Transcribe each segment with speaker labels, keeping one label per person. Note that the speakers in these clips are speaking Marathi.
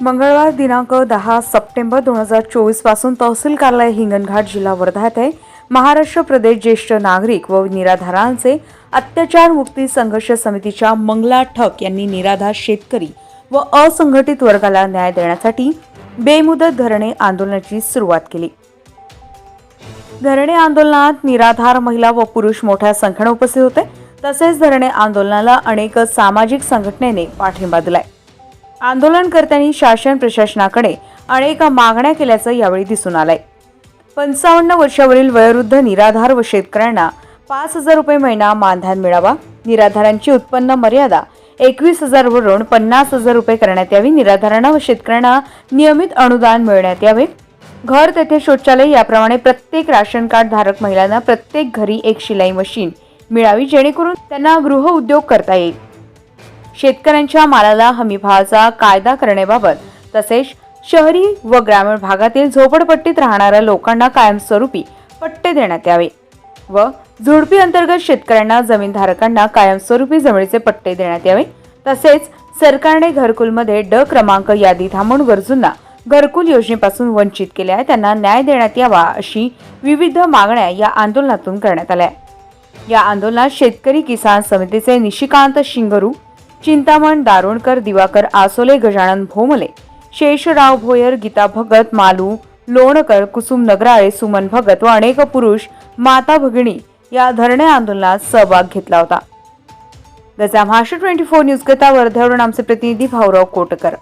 Speaker 1: मंगळवार दिनांक दहा सप्टेंबर दोन हजार चोवीसपासून तहसील कार्यालय हिंगणघाट जिल्हा वर्धा येथे महाराष्ट्र प्रदेश ज्येष्ठ नागरिक व निराधारांचे अत्याचार मुक्ती संघर्ष समितीच्या मंगला ठक यांनी निराधार शेतकरी व असंघटित वर्गाला न्याय देण्यासाठी बेमुदत धरणे आंदोलनाची सुरुवात केली. धरणे आंदोलनात निराधार महिला व पुरुष मोठ्या संख्येने उपस्थित होते. तसेच धरणे आंदोलनाला अनेक सामाजिक संघटनेने पाठिंबा दिलाय. आंदोलनकर्त्यांनी शासन प्रशासनाकडे अनेक मागण्या केल्याचं यावेळी दिसून आलंय. पंचावन्न वर्षावरील वयोवृद्ध निराधार व शेतकऱ्यांना पाच हजार रुपये महिना मानधन मिळावा. निराधारांची उत्पन्न मर्यादा एकवीस हजारवरून पन्नास हजार रुपये करण्यात यावी. निराधारांना व शेतकऱ्यांना नियमित अनुदान मिळण्यात यावे. घर तेथे शौचालय याप्रमाणे प्रत्येक राशन कार्ड धारक महिलांना प्रत्येक घरी एक शिलाई मशीन मिळावी जेणेकरून त्यांना गृह उद्योग करता येईल. शेतकऱ्यांच्या मालाला हमीभावाचा कायदा करण्याबाबत तसेच शहरी व ग्रामीण भागातील झोपडपट्टीत राहणाऱ्या लोकांना कायमस्वरूपी पट्टे देण्यात यावे व झुडपी अंतर्गत शेतकऱ्यांना जमीनधारकांना कायमस्वरूपी जमिनीचे पट्टे देण्यात यावे. तसेच सरकारने घरकुलमध्ये ड क्रमांक यादी थांबून गरजूंना घरकुल योजनेपासून वंचित केले आहे. त्यांना न्याय देण्यात यावा अशी विविध मागण्या या आंदोलनातून करण्यात आल्या. या आंदोलनात शेतकरी किसान समितीचे निशिकांत शिंगरू चिंतामण दारुणकर दिवाकर आसोले गजानन भोमले शेषराव भोयर गीता भगत मालू लोणकर कुसुम नगराळे सुमन भगत व अनेक पुरुष माता भगिनी या धरणे आंदोलनात सहभाग घेतला होता. गजा महाराष्ट्र ट्वेंटी फोर न्यूज कथा वर्ध्यावरून आमचे प्रतिनिधी भाऊराव कोटकर.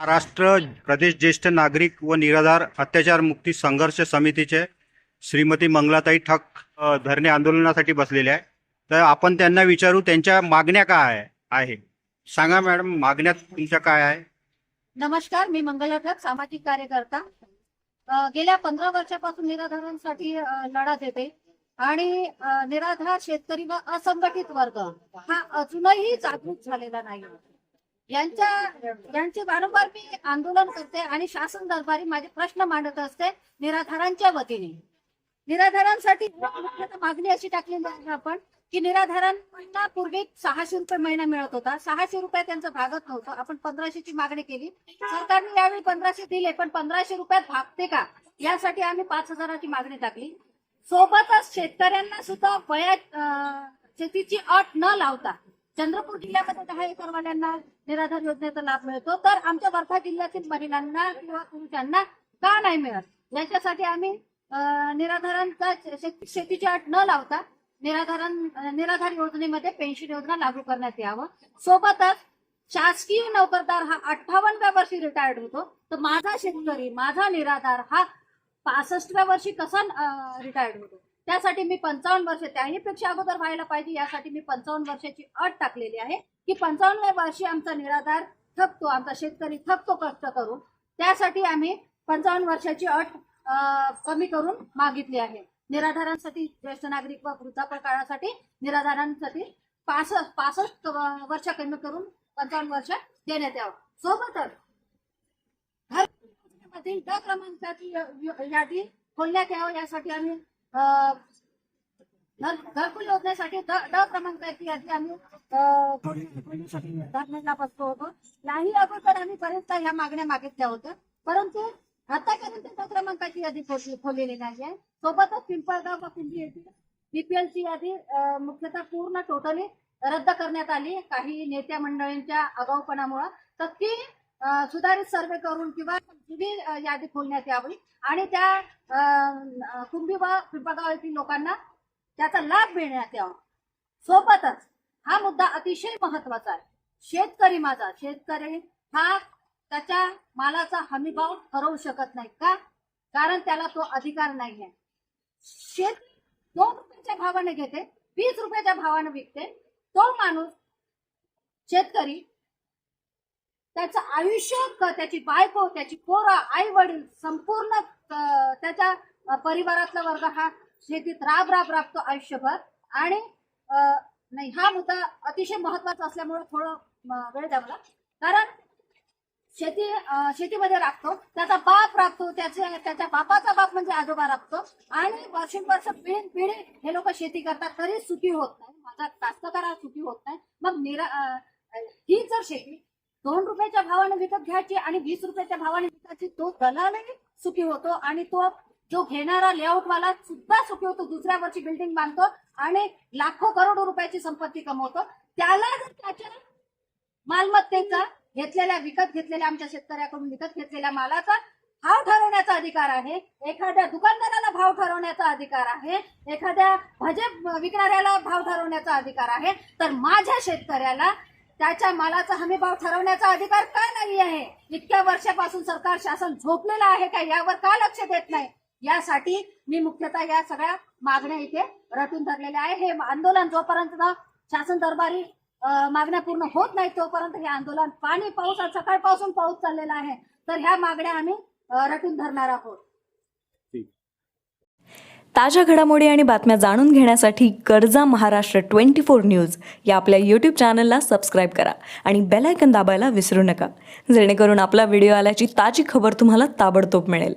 Speaker 2: महाराष्ट्र प्रदेश ज्येष्ठ नागरिक व निराधार अत्याचार मुक्ती संघर्ष समितीचे श्रीमती मंगलाताई ठक धरणे आंदोलनासाठी बसलेले आहे तर आपण त्यांना विचारू त्यांच्या मागण्या काय आहे- सांगा मॅडम मागण्या तुमच्या काय आहे?
Speaker 3: नमस्कार मी मंगलाठक सामाजिक कार्यकर्ता. गेल्या पंधरा वर्षापासून निराधारांसाठी लढा देते. येते आणि निराधार शेतकरी व असंघटित वर्ग हा अजूनही जागृत झालेला नाही. यांच्या यांचे वारंवार मी आंदोलन करते आणि शासन दरबारी माझे प्रश्न मांडत असते निराधारांच्या वतीने. निराधारांसाठी मुख्यतः मागणी अशी टाकलेली आहे आपण की निराधारांना पूर्वी सहाशे रुपये महिना मिळत होता. सहाशे रुपये त्यांचं भागत नव्हतं. आपण पंधराशेची मागणी केली. सरकारने यावेळी पंधराशे दिले पण पंधराशे रुपयात भागते का? यासाठी आम्ही पाच हजाराची मागणी टाकली. सोबतच शेतकऱ्यांना सुद्धा वयात शेतीची अट न लावता चंद्रपूर जिल्ह्यामध्ये दहा एकरवाल्यांना निराधार योजनेचा लाभ मिळतो. तर आमच्या वर्धा जिल्ह्यातील महिलांना किंवा पुरुषांना का नाही मिळत? याच्यासाठी आम्ही निराधारांचा शेतीची अट न लावता निराधारण निराधार योजनेमध्ये पेन्शन योजना लागू करण्यात यावं. सोबतच शासकीय नोकरदार हा अठ्ठावन्नव्या वर्षी रिटायर्ड होतो. तर माझा शेतकरी माझा निराधार हा पासष्टव्या वर्षी कसा रिटायर्ड होतो? त्यासाठी मी पंचावन्न वर्ष त्याही पेक्षा अगोदर व्हायला पाहिजे यासाठी मी पंचावन्न वर्षाची अट टाकलेली आहे. की पंचावन्नव्या वर्षी आमचा निराधार थकतो आमचा शेतकरी थकतो कष्ट करून. त्यासाठी आम्ही पंचावन्न वर्षाची अट कमी करून मागितली आहे. निराधारांसाठी ज्येष्ठ नागरिक व वृद्धापकाळासाठी काळासाठी निराधारांसाठी पासष्ट पासष्ट वर्ष कमी करून पंचावन्न वर्ष देण्यात यावं. सोबतच घरमधील ड क्रमांकाची यादी खोलण्यात यावं यासाठी आम्ही अं, घर- घरकुल योजनेसाठी ड क्रमांकाची यादी आम्ही अं, धरण्याला बसलो होतो. याही अगोदर आम्ही बरेचदा ह्या मागण्या मागितल्या होत्या. परंतु आतापर्यंत ड क्रमांकाची यादी खोललेली नाही आहे सोबतच पिंपळगाव व पिंपरी येथील बीपीएलची यादी मुख्यतः पूर्ण टोटली रद्द करण्यात आली. काही नेत्या मंडळींच्या आगाऊपणामुळं. तर ती सुधारित सर्वे करून किंवा जुनी यादी खोलण्यात यावी. आणि त्या अं, कुंभी व पिंपळगाव येथील लोकांना त्याचा लाभ मिळण्यात यावा. सोबतच हा मुद्दा अतिशय महत्त्वाचा आहे. शेतकरी माझा शेतकरी हा त्याच्या मालाचा हमीभाव ठरवू शकत नाही का? कारण त्याला तो अधिकार नाही आहे शेत दोन रुपयाच्या भावाने घेते वीस रुपयाच्या भावाने विकते. तो माणूस शेतकरी त्याचं आयुष्य त्याची बायको त्याची पोरं आई वडील संपूर्ण अं, त्याच्या परिवारातला वर्ग हा शेतीत राब राब राबतो आयुष्यभर. आणि अं, नाही हा मुद्दा अतिशय महत्त्वाचा असल्यामुळे थोडं वेळ द्या मला. कारण शेती शेतीमध्ये राखतो. त्याचा बाप राखतो त्याचे त्याच्या बापाचा बाप म्हणजे आजोबा राखतो. आणि वर्षानुवर्ष पिढी पिढी हे लोक शेती करतात तरी सुखी होत नाही. माझा कास्तकारा सुखी होत नाही. मग निरा ही जर शेती दोन रुपयाच्या भावाने विकत घ्यायची आणि वीस रुपयाच्या भावाने विकायची तो दलालही सुखी होतो. आणि तो जो घेणारा लेआउट वाला सुद्धा सुखी होतो. दुसऱ्या वर्षी बिल्डिंग बांधतो आणि लाखो करोडो रुपयाची संपत्ती कमवतो. त्याला जर त्याच्या मालमत्तेचा घेतलेल्या विकत घेतलेल्या आमच्या शेतकऱ्याकडून विकत घेतलेल्या मालाचा भाव ठरवण्याचा अधिकार आहे. एखाद्या दुकानदाराला भाव ठरवण्याचा अधिकार आहे. एखाद्या भाजे विकणाऱ्याला भाव ठरवण्याचा अधिकार आहे. तर माझ्या शेतकऱ्याला त्याच्या मालाचा हमी भाव ठरवण्याचा अधिकार का नाही आहे? इतक्या वर्षापासून सरकार शासन झोपलेलं आहे का? यावर का लक्ष देत नाही? यासाठी मी मुख्यतः या सगळ्या मागण्या इथे रटून धरलेल्या आहे. हे आंदोलन जोपर्यंत शासन दरबारी मागण्या पूर्ण होत नाही तोपर्यंत हे आंदोलन पाणी पाऊस आज सकाळपासून पाऊस चाललेला आहे. तर ह्या मागण्या आम्ही रटून धरणार आहोत.
Speaker 4: ताज्या घडामोडी आणि बातम्या जाणून घेण्यासाठी कर्जा महाराष्ट्र ट्वेंटी फोर न्यूज या आपल्या यूट्यूब चॅनलला सबस्क्राईब करा आणि बेल आयकन दाबायला विसरू नका. जेणेकरून आपला व्हिडिओ आल्याची ताजी खबर तुम्हाला ताबडतोब मिळेल.